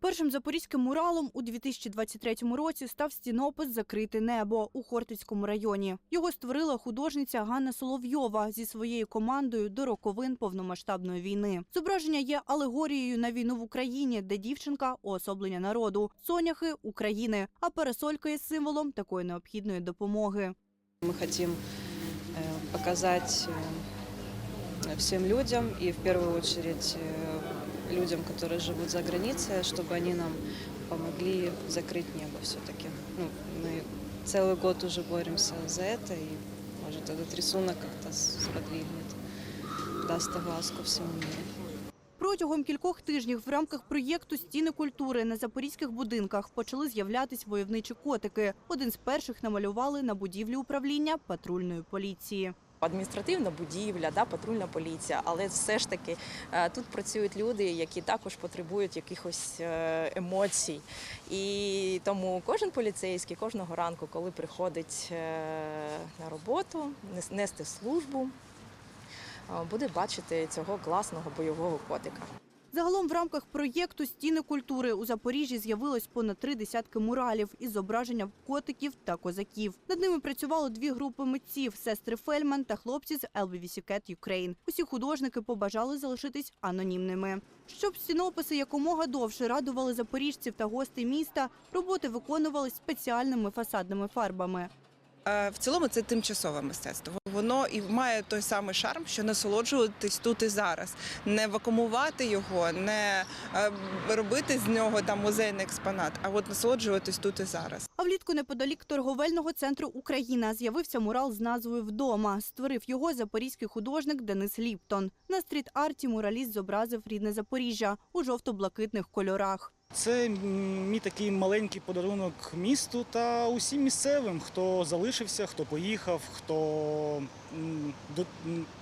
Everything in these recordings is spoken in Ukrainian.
Першим запорізьким муралом у 2023 році став стінопис Закрите небо у Хортицькому районі. Його створила художниця Ганна Соловйова зі своєю командою до роковин повномасштабної війни. Зображення є алегорією на війну в Україні, де дівчинка уособлення народу, соняхи України, а парасолька є символом такої необхідної допомоги. Мы хотим э, показать э, всем людям и в первую очередь э, людям, которые живут за границей, чтобы они нам помогли закрыть небо все-таки. Ну, мы целый год уже боремся за это, и может этот рисунок как-то сподвигнет, даст огласку всему миру. Протягом кількох тижнів в рамках проєкту Стіни культури на запорізьких будинках почали з'являтись войовничі котики. Один з перших намалювали на будівлі управління патрульної поліції. Адміністративна будівля, да, патрульна поліція, але все ж таки е, тут працюють люди, які також потребують якихось е, емоцій. І тому кожен поліцейський кожного ранку, коли приходить е, на роботу, нести службу, буде бачити цього класного бойового котика. Загалом в рамках проєкту Стіни культури у Запоріжжі з'явилось понад три десятки муралів із зображенням котиків та козаків. Над ними працювали дві групи митців сестри Фельман та хлопці з LBVC Cat Ukraine. Усі художники побажали залишитись анонімними. Щоб стінописи якомога довше радували запоріжців та гостей міста, роботи виконувались спеціальними фасадними фарбами. Е, В цілому це тимчасове мистецтво. Воно і має той самий шарм, що насолоджуватись тут і зараз, не вакуумувати його, не е, робити з нього там музейний експонат, а от насолоджуватись тут і зараз. А влітку неподалік торговельного центру Україна з'явився мурал з назвою Вдома. Створив його запорізький художник Денис Ліптон. На стріт-арті мураліст зобразив рідне Запоріжжя у жовто-блакитних кольорах. Це мій такий маленький подарунок місту та усім місцевим, хто залишився, хто поїхав, хто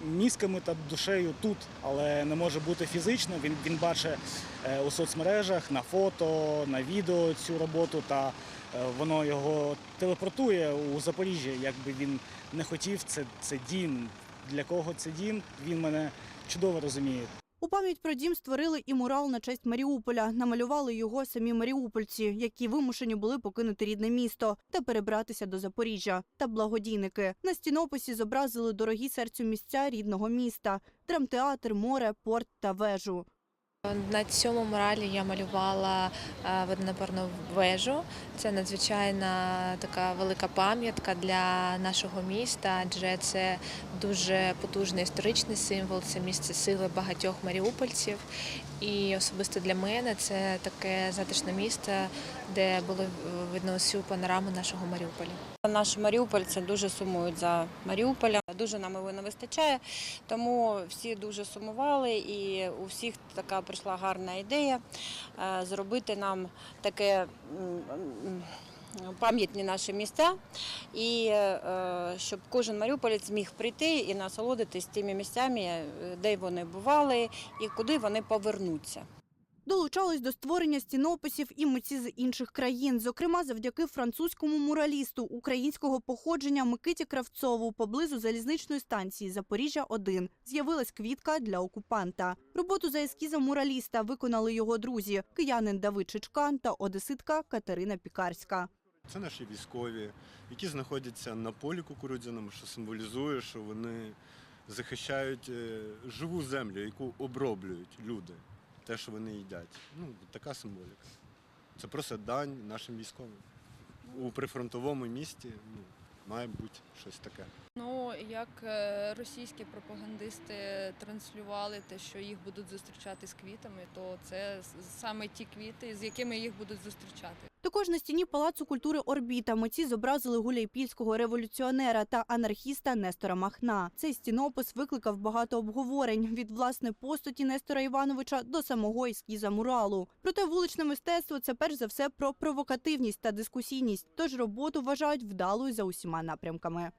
мізками та душею тут, але не може бути фізично. Він, він бачить е, у соцмережах, на фото, на відео цю роботу, та е, воно його телепортує у Запоріжжя. Якби він не хотів, це, це дім. Для кого це дім? Він мене чудово розуміє. У пам'ять про дім створили і мурал на честь Маріуполя. Намалювали його самі маріупольці, які вимушені були покинути рідне місто та перебратися до Запоріжжя. Та благодійники на стінописі зобразили дорогі серцю місця рідного міста: драмтеатр, море, порт та вежу. На цьому муралі я малювала е, водонапорну вежу. Це надзвичайна така велика пам'ятка для нашого міста, адже це дуже потужний історичний символ, це місце сили багатьох маріупольців. І особисто для мене це таке затишне місце, де було видно всю панораму нашого Маріуполя. Наш маріупольці дуже сумують за Маріуполем. Дуже нам його не вистачає, тому всі дуже сумували, і у всіх така прийшла гарна ідея е, зробити нам таке пам'ятні наші місця, і е, щоб кожен маріуполець міг прийти і насолодитись тими місцями, е, де вони бували і куди вони повернуться. Долучались до створення стінописів і митці з інших країн, зокрема завдяки французькому муралісту українського походження Микиті Кравцову поблизу залізничної станції Запоріжжя 1 з'явилась квітка для окупанта. Роботу за ескізом мураліста виконали його друзі киянин Давид Чичкан та одеситка Катерина Пікарська. Це наші військові, які знаходяться на полі кукурудзяному, що символізує, що вони захищають е, живу землю, яку оброблюють люди, те, що вони їдять. Ну, така символіка. Це просто дань нашим військовим. У прифронтовому місті ну, має бути щось таке. Ну, як е, російські пропагандисти транслювали те, що їх будуть зустрічати з квітами, то це саме ті квіти, з якими їх будуть зустрічати. Також на стіні Палацу культури Орбіта митці зобразили гуляйпільського революціонера та анархіста Нестора Махна. Цей стінопис викликав багато обговорень від власне постаті Нестора Івановича до самого ескіза муралу. Проте вуличне мистецтво це перш за все про провокативність та дискусійність. Тож роботу вважають вдалою за усіма напрямками.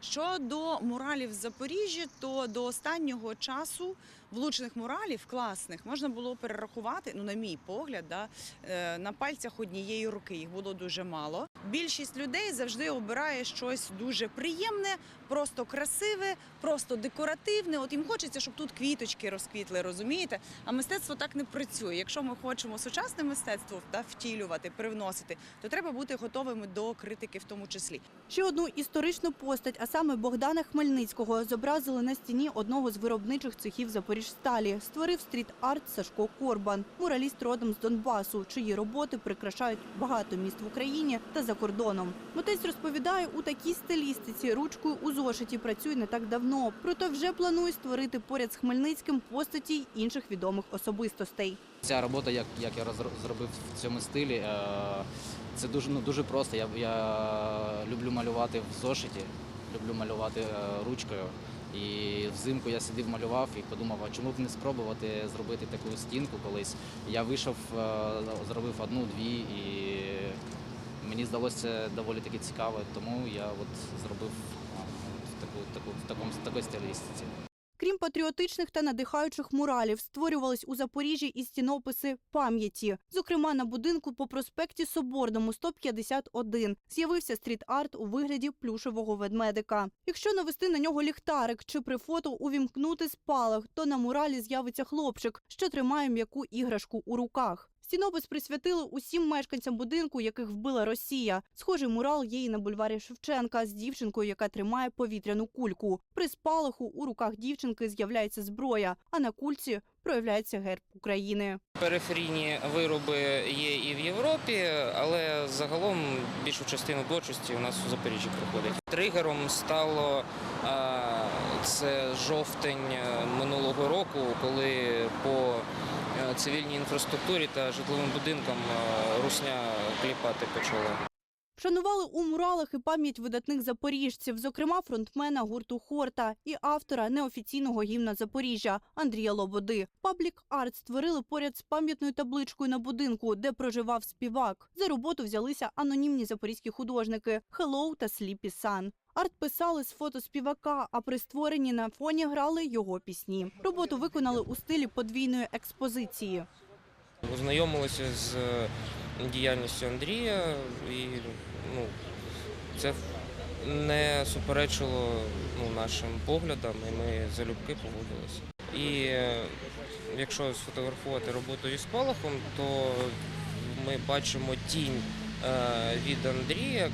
Щодо муралів в Запоріжжі, то до останнього часу влучних муралів, класних, можна було перерахувати, ну, на мій погляд, да, е, на пальцях однієї руки. Їх було дуже мало. Більшість людей завжди обирає щось дуже приємне, просто красиве, просто декоративне. От їм хочеться, щоб тут квіточки розквітли, розумієте? А мистецтво так не працює. Якщо ми хочемо сучасне мистецтво та втілювати, привносити, то треба бути готовими до критики в тому числі. Ще одну історичну постать, а саме Богдана Хмельницького, зобразили на стіні одного з виробничих цехів Запоріжсталі. Створив стріт-арт Сашко Корбан, мураліст родом з Донбасу, чиї роботи прикрашають багато міст в Україні та за кордоном. Митець розповідає, у такій стилістиці ручкою у зошиті працює не так давно, проте вже планує створити поряд з Хмельницьким постаті інших відомих особистостей. Ця робота, як, як я зробив в цьому стилі, е, це дуже, ну, дуже просто. Я, я люблю малювати в зошиті, люблю малювати е, ручкою. І взимку я сидів, малював і подумав, а чому б не спробувати зробити таку стінку колись. Я вийшов, е, зробив одну-дві, і мені здалося доволі таки цікаво, тому я от зробив е, таку, таку, в такому, такій стилістиці. Крім патріотичних та надихаючих муралів, створювались у Запоріжжі і стінописи пам'яті. Зокрема, на будинку по проспекті Соборному 151 з'явився стріт-арт у вигляді плюшевого ведмедика. Якщо навести на нього ліхтарик чи при фото увімкнути спалах, то на муралі з'явиться хлопчик, що тримає м'яку іграшку у руках. Стінопис присвятили усім мешканцям будинку, яких вбила Росія. Схожий мурал є і на бульварі Шевченка з дівчинкою, яка тримає повітряну кульку. При спалаху у руках дівчинки з'являється зброя, а на кульці проявляється герб України. Периферійні вироби є і в Європі, але загалом більшу частину творчості у нас у Запоріжжі проходить. Тригером стало це жовтень е, минулого року, коли по цивільній інфраструктурі та житловим будинкам е, русня кліпати почала. Вшанували у муралах і пам'ять видатних запоріжців, зокрема фронтмена гурту Хорта і автора неофіційного гімна Запоріжжя Андрія Лободи. Паблік арт створили поряд з пам'ятною табличкою на будинку, де проживав співак. За роботу взялися анонімні запорізькі художники Hello та Sleepy Sun. Арт писали з фото співака, а при створенні на фоні грали його пісні. Роботу виконали у стилі подвійної експозиції. Ознайомилися з діяльністю Андрія, і ну, це не суперечило ну, нашим поглядам, і ми залюбки погодилися. І е, якщо сфотографувати роботу із спалахом, то ми бачимо тінь від Андрія е,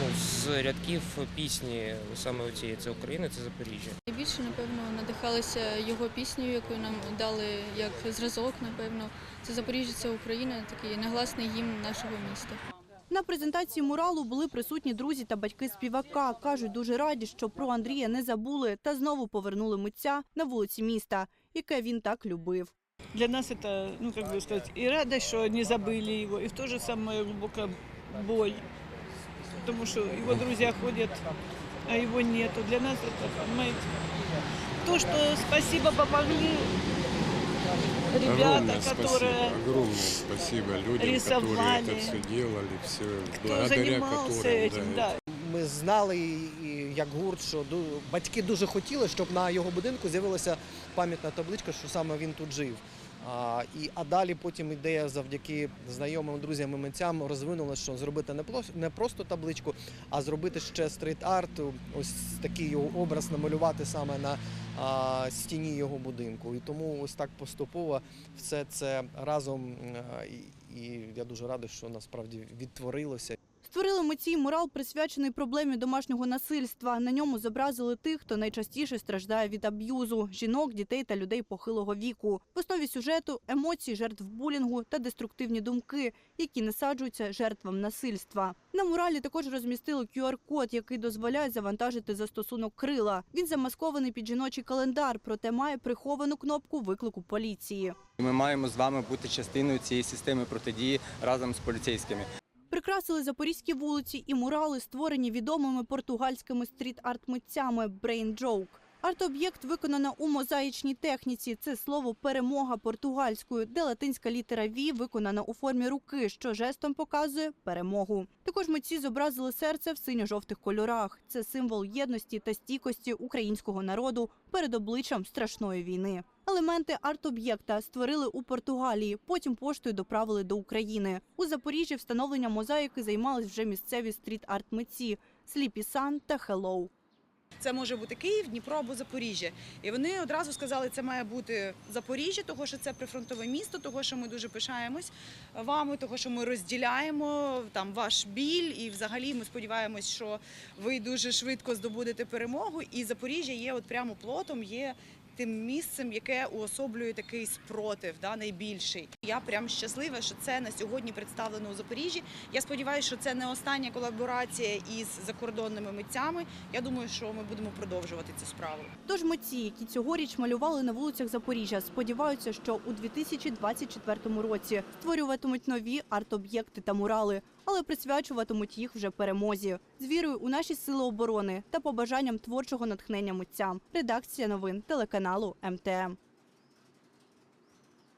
ну, з рядків пісні саме цієї це України, це Запоріжжя. Найбільше, напевно, надихалися його піснею, яку нам дали як зразок, напевно. Це Запоріжжя, це Україна, такий негласний гімн нашого міста. На презентації муралу були присутні друзі та батьки співака. Кажуть, дуже раді, що про Андрія не забули та знову повернули митця на вулиці міста, яке він так любив Для нас это, ну, как бы сказать, и радость, что не забыли его, и в то же самое глубокая боль, потому что его друзья ходят, а его нету. Для нас это, понимаете, то, что спасибо помогли ребята, огромное которые, спасибо, огромное спасибо людям, рисовали, которые это все делали, все кто благодаря занимался которым, этим, да, да. Ми знали, і- і як гурт, що ду- батьки дуже хотіли, щоб на його будинку з'явилася пам'ятна табличка, що саме він тут жив. А, і, а далі потім ідея завдяки знайомим друзям і митцям розвинулася, що зробити не, не просто табличку, а зробити ще стріт-арт, ось такий його образ намалювати саме на стіні його будинку. І тому ось так поступово все це разом. і я дуже радий, що насправді відтворилося. Створили митці й мурал, присвячений проблемі домашнього насильства. На ньому зобразили тих, хто найчастіше страждає від аб'юзу – жінок, дітей та людей похилого віку. В основі сюжету – емоції жертв булінгу та деструктивні думки, які насаджуються жертвам насильства. На муралі також розмістили QR-код, який дозволяє завантажити застосунок крила. Він замаскований під жіночий календар, проте має приховану кнопку виклику поліції. Ми маємо з вами бути частиною цієї системи протидії разом з поліцейськими. Прикрасили запорізькі вулиці і мурали, створені відомими португальськими стріт-арт-митцями Brain Joke. Арт-об'єкт виконано у мозаїчній техніці. Це слово перемога португальською, де латинська літера «ві» виконана у формі руки, що жестом показує перемогу. Також митці зобразили серце в синьо-жовтих кольорах. Це символ єдності та стійкості українського народу перед обличчям страшної війни. Елементи арт-об'єкта створили у Португалії, потім поштою доправили до України. У Запоріжжі встановлення мозаїки займались вже місцеві стріт-арт-митці Сліпі Сан та Хеллоу. Це може бути Київ, Дніпро або Запоріжжя. І вони одразу сказали, це має бути Запоріжжя, того що це прифронтове місто, того що ми дуже пишаємось вами, того що ми розділяємо там ваш біль, і взагалі ми сподіваємось, що ви дуже швидко здобудете перемогу. І Запоріжжя є от прямо плотом, є тим місцем, яке уособлює такий спротив, да, найбільший. Я прям щаслива, що це на сьогодні представлено у Запоріжжі. Я сподіваюся, що це не остання колаборація із закордонними митцями. Я думаю, що ми будемо продовжувати цю справу. Тож митці, які цьогоріч малювали на вулицях Запоріжжя, сподіваються, що у 2024 році створюватимуть нові арт-об'єкти та мурали, але присвячуватимуть їх вже перемозі з вірою у наші сили оборони та побажанням творчого натхнення митцям. Редакція новин телеканалу МТМ.